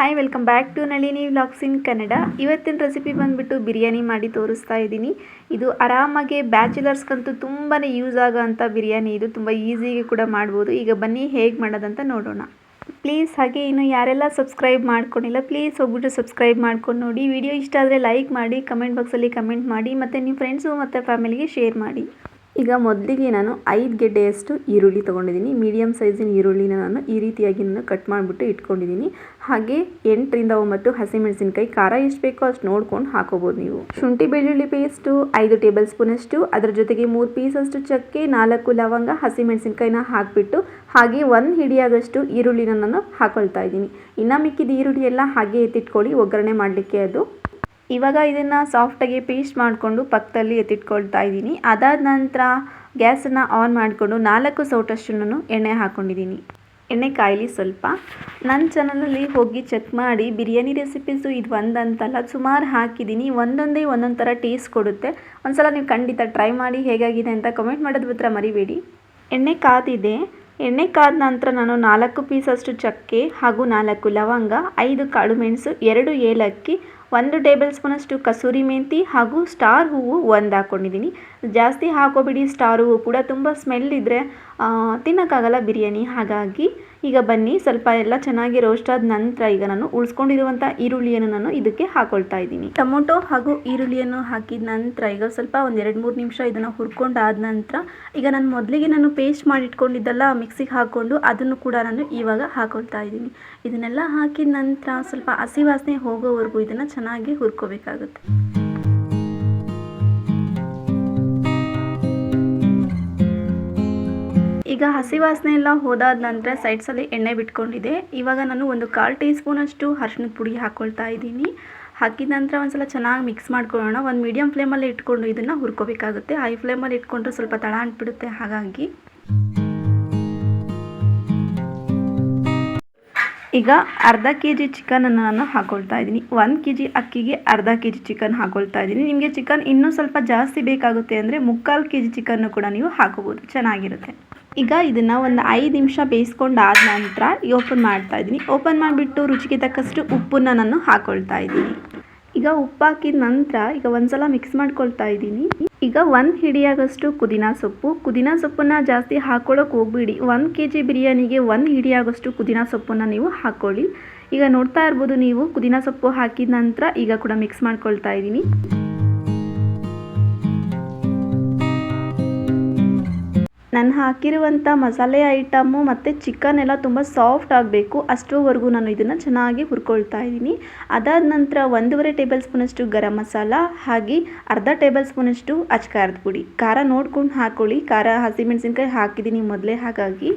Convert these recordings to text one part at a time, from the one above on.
Hi welcome back to Nalini vlogs in Kannada ಇವತ್ತಿನ recipe ಬಂದುಬಿಟ್ಟು ಬಿರಿಯಾನಿ ಮಾಡಿ ತೋರಿಸ್ತಾ ಇದ್ದೀನಿ. ಇದು ಆರಾಮಾಗಿ ಬ್ಯಾಚುಲರ್ಸ್ಗಂತೂ ತುಂಬಾ ಯೂಸ್ ಆಗೋಂಥ ಬಿರಿಯಾನಿ ಇದು. ತುಂಬ ಈಸಿಯಾಗಿ ಕೂಡ ಮಾಡ್ಬೋದು. ಈಗ ಬನ್ನಿ ಹೇಗೆ ಮಾಡೋದಂತ ನೋಡೋಣ. ಪ್ಲೀಸ್ ಹಾಗೆ ಇನ್ನು ಯಾರೆಲ್ಲ ಸಬ್ಸ್ಕ್ರೈಬ್ ಮಾಡ್ಕೊಂಡಿಲ್ಲ ಪ್ಲೀಸ್ ಹೋಗ್ಬಿಟ್ಟು ಸಬ್ಸ್ಕ್ರೈಬ್ ಮಾಡ್ಕೊಂಡು ನೋಡಿ. ವಿಡಿಯೋ ಇಷ್ಟ ಆದರೆ ಲೈಕ್ ಮಾಡಿ ಕಮೆಂಟ್ ಬಾಕ್ಸಲ್ಲಿ ಕಮೆಂಟ್ ಮಾಡಿ, ಮತ್ತು ನಿಮ್ಮ ಫ್ರೆಂಡ್ಸು ಮತ್ತು ಫ್ಯಾಮಿಲಿಗೆ ಶೇರ್ ಮಾಡಿ. ಈಗ ಮೊದಲಿಗೆ ನಾನು ಐದು ಗೆಡ್ಡೆಯಷ್ಟು ಈರುಳ್ಳಿ ತೊಗೊಂಡಿದ್ದೀನಿ. ಮೀಡಿಯಮ್ ಸೈಜಿನ ಈರುಳ್ಳಿನ ನಾನು ಈ ರೀತಿಯಾಗಿ ನಾನು ಕಟ್ ಮಾಡಿಬಿಟ್ಟು ಇಟ್ಕೊಂಡಿದ್ದೀನಿ. ಹಾಗೆ ಎಂಟರಿಂದ ಒಂಬತ್ತು ಹಸಿಮೆಣಸಿನ್ಕಾಯಿ ಖಾರ ಎಷ್ಟು ಬೇಕೋ ಅಷ್ಟು ನೋಡ್ಕೊಂಡು ಹಾಕೋಬೋದು ನೀವು. ಶುಂಠಿ ಬೆಳ್ಳುಳ್ಳಿ ಪೇಸ್ಟು, ಐದು ಟೇಬಲ್ ಸ್ಪೂನಷ್ಟು, ಅದರ ಜೊತೆಗೆ ಮೂರು ಪೀಸಷ್ಟು ಚಕ್ಕೆ, ನಾಲ್ಕು ಲವಂಗ, ಹಸಿಮೆಣಸಿನ್ಕಾಯಿನ ಹಾಕಿಬಿಟ್ಟು ಹಾಗೆ ಒಂದು ಹಿಡಿಯಾದಷ್ಟು ಈರುಳ್ಳಿನ ನಾನು ಹಾಕೊಳ್ತಾ ಇದ್ದೀನಿ. ಇನ್ನು ಮಿಕ್ಕಿದ ಈರುಳ್ಳಿ ಎಲ್ಲ ಹಾಗೆ ಎತ್ತಿಟ್ಕೊಳ್ಳಿ, ಒಗ್ಗರಣೆ ಮಾಡಲಿಕ್ಕೆ ಅದು ಇವಾಗ ಇದನ್ನು ಸಾಫ್ಟಾಗಿ ಪೇಸ್ಟ್ ಮಾಡಿಕೊಂಡು ಪಕ್ಕದಲ್ಲಿ ಎತ್ತಿಟ್ಕೊಳ್ತಾ ಇದ್ದೀನಿ. ಅದಾದ ನಂತರ ಗ್ಯಾಸನ್ನು ಆನ್ ಮಾಡಿಕೊಂಡು ನಾಲ್ಕು ಸೌಟಷ್ಟು ನಾನು ಎಣ್ಣೆ ಹಾಕ್ಕೊಂಡಿದ್ದೀನಿ ಎಣ್ಣೆ ಕಾಯಲಿ ಸ್ವಲ್ಪ. ನನ್ನ ಚಾನಲಲ್ಲಿ ಹೋಗಿ ಚೆಕ್ ಮಾಡಿ, ಬಿರಿಯಾನಿ ರೆಸಿಪೀಸು ಇದು ಒಂದಂತಲ್ಲ, ಸುಮಾರು ಹಾಕಿದ್ದೀನಿ ಒಂದೊಂದೇ ಒಂದೊಂದು ಥರ ಟೇಸ್ಟ್ ಕೊಡುತ್ತೆ. ಒಂದ್ಸಲ ನೀವು ಖಂಡಿತ ಟ್ರೈ ಮಾಡಿ ಹೇಗಾಗಿದೆ ಅಂತ ಕಮೆಂಟ್ ಮಾಡೋದು ಮಾತ್ರ ಮರಿಬೇಡಿ. ಎಣ್ಣೆ ಕಾದಿದೆ. ಎಣ್ಣೆ ಕಾದ ನಂತರ ನಾನು ನಾಲ್ಕು ಪೀಸಷ್ಟು ಚಕ್ಕೆ ಹಾಗೂ ನಾಲ್ಕು ಲವಂಗ, ಐದು ಕಾಳು ಮೆಣಸು, ಎರಡು ಏಲಕ್ಕಿ ಒಂದು ಟೇಬಲ್ ಸ್ಪೂನಷ್ಟು ಕಸೂರಿ ಮೆಂತಿ ಹಾಗೂ ಸ್ಟಾರ್ ಹೂವು ಒಂದು ಹಾಕ್ಕೊಂಡಿದ್ದೀನಿ ಜಾಸ್ತಿ ಹಾಕೋಬಿಡಿ, ಸ್ಟಾರು ಕೂಡ ತುಂಬ ಸ್ಮೆಲ್ ಇದ್ದರೆ ತಿನ್ನೋಕ್ಕಾಗಲ್ಲ ಬಿರಿಯಾನಿ. ಹಾಗಾಗಿ ಈಗ ಬನ್ನಿ, ಸ್ವಲ್ಪ ಎಲ್ಲ ಚೆನ್ನಾಗಿ ರೋಸ್ಟ್ ಆದ ನಂತರ ಈಗ ನಾನು ಉಳಿಸ್ಕೊಂಡಿರುವಂಥ ಈರುಳ್ಳಿಯನ್ನು ನಾನು ಇದಕ್ಕೆ ಹಾಕೊಳ್ತಾ ಇದ್ದೀನಿ. ಟೊಮೊಟೊ ಹಾಗೂ ಈರುಳ್ಳಿಯನ್ನು ಹಾಕಿದ ನಂತರ ಈಗ ಸ್ವಲ್ಪ ಒಂದು ಎರಡು ಮೂರು ನಿಮಿಷ ಇದನ್ನು ಹುರ್ಕೊಂಡಾದ ನಂತರ ಈಗ ನಾನು ಮೊದಲಿಗೆ ನಾನು ಪೇಸ್ಟ್ ಮಾಡಿಟ್ಕೊಂಡಿದ್ದೆಲ್ಲ ಮಿಕ್ಸಿಗೆ ಹಾಕ್ಕೊಂಡು ಅದನ್ನು ಕೂಡ ನಾನು ಇವಾಗ ಹಾಕೊಳ್ತಾ ಇದ್ದೀನಿ. ಇದನ್ನೆಲ್ಲ ಹಾಕಿದ ನಂತರ ಸ್ವಲ್ಪ ಹಸಿ ವಾಸನೆ ಹೋಗೋವರೆಗೂ ಇದನ್ನು ಚೆನ್ನಾಗಿ ಹುರ್ಕೋಬೇಕಾಗುತ್ತೆ. ಈಗ ಹಸಿ ವಾಸನೆ ಎಲ್ಲ ಹೋದಾದ ನಂತರ ಸೈಡ್ಸಲ್ಲಿ ಎಣ್ಣೆ ಬಿಟ್ಕೊಂಡಿದೆ. ಇವಾಗ ನಾನು ಒಂದು ಕಾಲು ಟೀ ಸ್ಪೂನಷ್ಟು ಅರ್ಶಿನದ ಪುಡಿ ಹಾಕ್ಕೊಳ್ತಾ ಇದ್ದೀನಿ. ಹಾಕಿದ ನಂತರ ಒಂದ್ಸಲ ಚೆನ್ನಾಗಿ ಮಿಕ್ಸ್ ಮಾಡ್ಕೊಳ್ಳೋಣ. ಒಂದು ಮೀಡಿಯಮ್ ಫ್ಲೇಮಲ್ಲಿ ಇಟ್ಕೊಂಡು ಇದನ್ನು ಹುರ್ಕೋಬೇಕಾಗುತ್ತೆ. ಹೈ ಫ್ಲೇಮಲ್ಲಿ ಇಟ್ಕೊಂಡ್ರೆ ಸ್ವಲ್ಪ ತಳ ಅಂಟ್ಬಿಡುತ್ತೆ ಹಾಗಾಗಿ. ಈಗ ಅರ್ಧ ಕೆ ಜಿ ಚಿಕನನ್ನು ನಾನು ಹಾಕೊಳ್ತಾ ಇದ್ದೀನಿ. ಒಂದು ಕೆ ಜಿ ಅಕ್ಕಿಗೆ ಅರ್ಧ ಕೆ ಜಿ ಚಿಕನ್ ಹಾಕೊಳ್ತಾ ಇದ್ದೀನಿ. ನಿಮಗೆ ಚಿಕನ್ ಇನ್ನೂ ಸ್ವಲ್ಪ ಜಾಸ್ತಿ ಬೇಕಾಗುತ್ತೆ ಅಂದರೆ ಮುಕ್ಕಾಲು ಕೆ ಜಿ ಚಿಕನ್ನು ಕೂಡ ನೀವು ಹಾಕೋಬೋದು. ಚೆನ್ನಾಗಿರುತ್ತೆ. ಈಗ ಇದನ್ನು ಒಂದು ಐದು ನಿಮಿಷ ಬೇಯಿಸ್ಕೊಂಡಾದ ನಂತರ ಓಪನ್ ಮಾಡ್ತಾ ಇದ್ದೀನಿ. ಓಪನ್ ಮಾಡಿಬಿಟ್ಟು ರುಚಿಗೆ ತಕ್ಕಷ್ಟು ಉಪ್ಪನ್ನ ನಾನು ಹಾಕ್ಕೊಳ್ತಾ ಇದ್ದೀನಿ. ಈಗ ಉಪ್ಪು ಹಾಕಿದ ನಂತರ ಈಗ ಒಂದ್ಸಲ ಮಿಕ್ಸ್ ಮಾಡ್ಕೊಳ್ತಾ ಇದ್ದೀನಿ. ಈಗ ಒಂದು ಹಿಡಿಯಾಗಷ್ಟು ಪುದೀನ ಸೊಪ್ಪು. ಪುದೀನ ಸೊಪ್ಪನ್ನು ಜಾಸ್ತಿ ಹಾಕೊಳ್ಳೋಕೆ ಹೋಗ್ಬಿಡಿ. ಒಂದು ಕೆ ಜಿ ಬಿರಿಯಾನಿಗೆ ಒಂದು ಹಿಡಿಯಾಗಷ್ಟು ಪುದೀನ ಸೊಪ್ಪನ್ನು ನೀವು ಹಾಕ್ಕೊಳ್ಳಿ ಈಗ ನೋಡ್ತಾ ಇರ್ಬೋದು ನೀವು ಪುದೀನ ಸೊಪ್ಪು ಹಾಕಿದ ನಂತರ ಈಗ ಕೂಡ ಮಿಕ್ಸ್ ಮಾಡ್ಕೊಳ್ತಾ ಇದ್ದೀನಿ. ನಾನು ಹಾಕಿರುವಂಥ ಮಸಾಲೆ ಐಟಮ್ಮು ಮತ್ತು ಚಿಕನ್ ಎಲ್ಲ ತುಂಬ ಸಾಫ್ಟ್ ಆಗಬೇಕು. ಅಷ್ಟರವರೆಗೂ ನಾನು ಇದನ್ನು ಚೆನ್ನಾಗಿ ಹುರ್ಕೊಳ್ತಾ ಇದ್ದೀನಿ. ಅದಾದ ನಂತರ ಒಂದೂವರೆ ಟೇಬಲ್ ಸ್ಪೂನಷ್ಟು ಗರಂ ಮಸಾಲ, ಹಾಗೆ ಅರ್ಧ ಟೇಬಲ್ ಸ್ಪೂನಷ್ಟು ಅಚ್ಕಾರದ ಪುಡಿ. ಖಾರ ನೋಡ್ಕೊಂಡು ಹಾಕೊಳ್ಳಿ. ಖಾರ, ಹಸಿಮೆಣಸಿನ್ಕಾಯಿ ಹಾಕಿದ್ದೀನಿ ಮೊದಲೇ. ಹಾಗಾಗಿ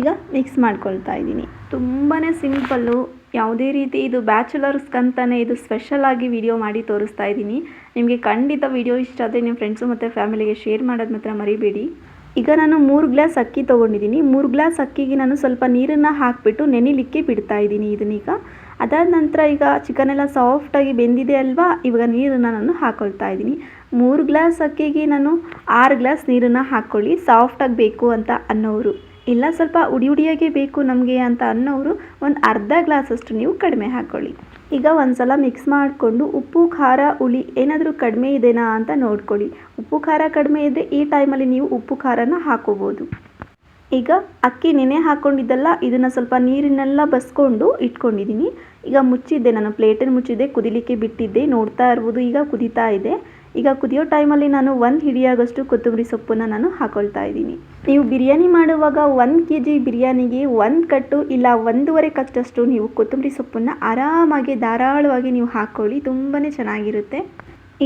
ಈಗ ಮಿಕ್ಸ್ ಮಾಡ್ಕೊಳ್ತಾ ಇದ್ದೀನಿ. ತುಂಬಾ ಸಿಂಪಲ್ಲು. ಯಾವುದೇ ರೀತಿ ಇದು ಬ್ಯಾಚುಲರ್ಸ್ಗಂತಾನೆ ಇದು ಸ್ಪೆಷಲಾಗಿ ವಿಡಿಯೋ ಮಾಡಿ ತೋರಿಸ್ತಾ ಇದ್ದೀನಿ. ನಿಮಗೆ ಖಂಡಿತ ವಿಡಿಯೋ ಇಷ್ಟ ಆದರೆ ನಿಮ್ಮ ಫ್ರೆಂಡ್ಸು ಮತ್ತು ಫ್ಯಾಮಿಲಿಗೆ ಶೇರ್ ಮಾಡೋದು ಮಾತ್ರ ಮರಿಬೇಡಿ. ಈಗ ನಾನು ಮೂರು ಗ್ಲಾಸ್ ಅಕ್ಕಿ ತೊಗೊಂಡಿದ್ದೀನಿ. ಮೂರು ಗ್ಲಾಸ್ ಅಕ್ಕಿಗೆ ನಾನು ಸ್ವಲ್ಪ ನೀರನ್ನು ಹಾಕಿಬಿಟ್ಟು ನೆನಿಲಿಕ್ಕೆ ಬಿಡ್ತಾ ಇದ್ದೀನಿ ಇದನ್ನೀಗ. ಅದಾದ ನಂತರ ಈಗ ಚಿಕನ್ ಎಲ್ಲ ಸಾಫ್ಟಾಗಿ ಬೆಂದಿದೆ ಅಲ್ವಾ? ಇವಾಗ ನೀರನ್ನು ನಾನು ಹಾಕೊಳ್ತಾ ಇದ್ದೀನಿ. ಮೂರು ಗ್ಲಾಸ್ ಅಕ್ಕಿಗೆ ನಾನು ಆರು ಗ್ಲಾಸ್ ನೀರನ್ನು ಹಾಕ್ಕೊಳ್ಳಿ. ಸಾಫ್ಟಾಗಿ ಬೇಕು ಅಂತ ಅನ್ನೋರು. ಇಲ್ಲ, ಸ್ವಲ್ಪ ಉಡಿ ಉಡಿಯಾಗೆ ಬೇಕು ನಮಗೆ ಅಂತ ಅನ್ನೋರು ಒಂದು ಅರ್ಧ ಗ್ಲಾಸಷ್ಟು ನೀವು ಕಡಿಮೆ ಹಾಕ್ಕೊಳ್ಳಿ ಈಗ ಒಂದು ಸಲ ಮಿಕ್ಸ್ ಮಾಡಿಕೊಂಡು ಉಪ್ಪು, ಖಾರ, ಹುಳಿ ಏನಾದರೂ ಕಡಿಮೆ ಇದೆಯಾ ಅಂತ ನೋಡ್ಕೊಳ್ಳಿ. ಉಪ್ಪು, ಖಾರ ಕಡಿಮೆ ಇದ್ದರೆ ಈ ಟೈಮಲ್ಲಿ ನೀವು ಉಪ್ಪು, ಖಾರನ ಹಾಕೋಬೋದು. ಈಗ ಅಕ್ಕಿ ನೆನೆ ಹಾಕ್ಕೊಂಡಿದ್ದಲ್ಲ ಇದನ್ನು ಸ್ವಲ್ಪ ನೀರಿನೆಲ್ಲ ಬಸ್ಕೊಂಡು ಇಟ್ಕೊಂಡಿದ್ದೀನಿ ಈಗ ಮುಚ್ಚಿದ್ದೆ, ನಾನು ಪ್ಲೇಟನ್ನು ಮುಚ್ಚಿದ್ದೆ, ಕುದಿಲಿಕ್ಕೆ ಬಿಟ್ಟಿದ್ದೆ, ನೋಡ್ತಾ ಇರ್ಬೋದು, ಈಗ ಕುದೀತಾ ಇದೆ. ಈಗ ಕುದಿಯೋ ಟೈಮಲ್ಲಿ ನಾನು ಒಂದು ಹಿಡಿಯಾಗಷ್ಟು ಕೊತ್ತಂಬರಿ ಸೊಪ್ಪನ್ನು ನಾನು ಹಾಕೊಳ್ತಾ ಇದ್ದೀನಿ. ನೀವು ಬಿರಿಯಾನಿ ಮಾಡುವಾಗ ಒಂದು ಕೆ ಜಿ ಬಿರಿಯಾನಿಗೆ ಒಂದು ಕಟ್ಟು ಇಲ್ಲ ಒಂದೂವರೆ ಕಟ್ಟಷ್ಟು ನೀವು ಕೊತ್ತಂಬರಿ ಸೊಪ್ಪನ್ನು ಆರಾಮಾಗಿ ಧಾರಾಳವಾಗಿ ನೀವು ಹಾಕ್ಕೊಳ್ಳಿ ತುಂಬಾ ಚೆನ್ನಾಗಿರುತ್ತೆ.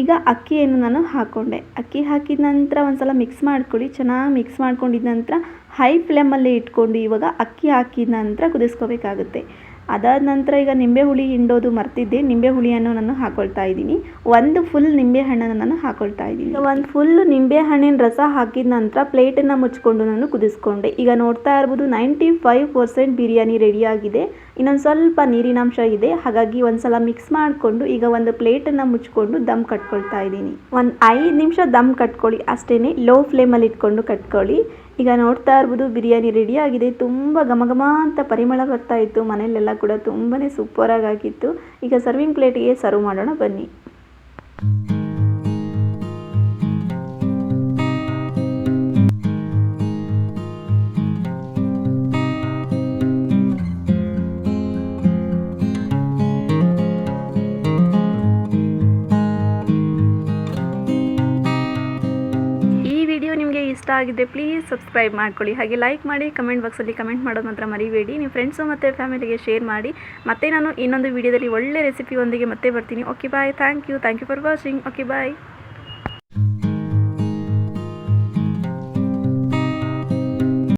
ಈಗ ಅಕ್ಕಿಯನ್ನು ನಾನು ಹಾಕ್ಕೊಂಡೆ ಅಕ್ಕಿ ಹಾಕಿದ ನಂತರ ಒಂದು ಸಲ ಮಿಕ್ಸ್ ಮಾಡ್ಕೊಳ್ಳಿ. ಚೆನ್ನಾಗಿ ಮಿಕ್ಸ್ ಮಾಡ್ಕೊಂಡಿದ ನಂತರ ಹೈ ಫ್ಲೇಮಲ್ಲೇ ಇಟ್ಕೊಂಡು ಇವಾಗ ಅಕ್ಕಿ ಹಾಕಿದ ನಂತರ ಕುದಿಸ್ಕೋಬೇಕಾಗುತ್ತೆ. ಅದಾದ ನಂತರ ಈಗ ನಿಂಬೆ ಹುಳಿ ಹಿಂಡೋದು ಮರ್ತಿದ್ದೆ. ನಿಂಬೆ ಹುಳಿಯನ್ನು ನಾನು ಹಾಕೊಳ್ತಾ ಇದ್ದೀನಿ. ಒಂದು ಫುಲ್ ನಿಂಬೆ ಹಣ್ಣನ್ನು ನಾನು ಹಾಕೊಳ್ತಾ ಇದ್ದೀನಿ. ಒಂದು ಫುಲ್ ನಿಂಬೆ ಹಣ್ಣಿನ ರಸ ಹಾಕಿದ ನಂತರ ಪ್ಲೇಟನ್ನು ಮುಚ್ಕೊಂಡು ನಾನು ಕುದಿಸ್ಕೊಂಡೆ. ಈಗ ನೋಡ್ತಾ ಇರ್ಬೋದು ನೈಂಟಿ ಫೈವ್ ಪರ್ಸೆಂಟ್ ಬಿರಿಯಾನಿ ರೆಡಿಯಾಗಿದೆ ಇನ್ನೊಂದು ಸ್ವಲ್ಪ ನೀರಿನಾಂಶ ಇದೆ. ಹಾಗಾಗಿ ಒಂದ್ಸಲ ಮಿಕ್ಸ್ ಮಾಡಿಕೊಂಡು ಈಗ ಒಂದು ಪ್ಲೇಟನ್ನು ಮುಚ್ಕೊಂಡು ದಮ್ ಕಟ್ಕೊಳ್ತಾ ಇದ್ದೀನಿ. ಒಂದು ಐದು ನಿಮಿಷ ದಮ್ ಕಟ್ಕೊಳ್ಳಿ. ಅಷ್ಟೇ ಲೋ ಫ್ಲೇಮಲ್ಲಿ ಇಟ್ಕೊಂಡು ಕಟ್ಕೊಳ್ಳಿ. ಈಗ ನೋಡ್ತಾ ಇರ್ಬೋದು, ಬಿರಿಯಾನಿ ರೆಡಿ ಆಗಿದೆ. ತುಂಬ ಘಮ ಘಮ ಅಂತ ಪರಿಮಳ ಬರ್ತಾ ಇತ್ತು. ಮನೆಯಲ್ಲೆಲ್ಲ ಕೂಡ ತುಂಬಾ ಸೂಪರಾಗಿ ಆಗಿತ್ತು ಈಗ ಸರ್ವಿಂಗ್ ಪ್ಲೇಟಿಗೆ ಸರ್ವ್ ಮಾಡೋಣ, ಬನ್ನಿ. ಇಷ್ಟ ಆಗಿದೆ ಪ್ಲೀಸ್ ಸಬ್ಸ್ಕ್ರೈಬ್ ಮಾಡ್ಕೊಳ್ಳಿ. ಹಾಗೆ ಲೈಕ್ ಮಾಡಿ ಕಮೆಂಟ್ ಬಾಕ್ಸಲ್ಲಿ ಕಮೆಂಟ್ ಮಾಡೋದು ಮಾತ್ರ ಮರಿಬೇಡಿ. ನಿಮ್ಮ ಫ್ರೆಂಡ್ಸು ಮತ್ತು ಫ್ಯಾಮಿಲಿಗೆ ಶೇರ್ ಮಾಡಿ. ಮತ್ತೆ ನಾನು ಇನ್ನೊಂದು ವಿಡಿಯೋದಲ್ಲಿ ಒಳ್ಳೆ ರೆಸಿಪಿಯೊಂದಿಗೆ ಮತ್ತೆ ಬರ್ತೀನಿ. Okay bye thank you thank you for watching okay bye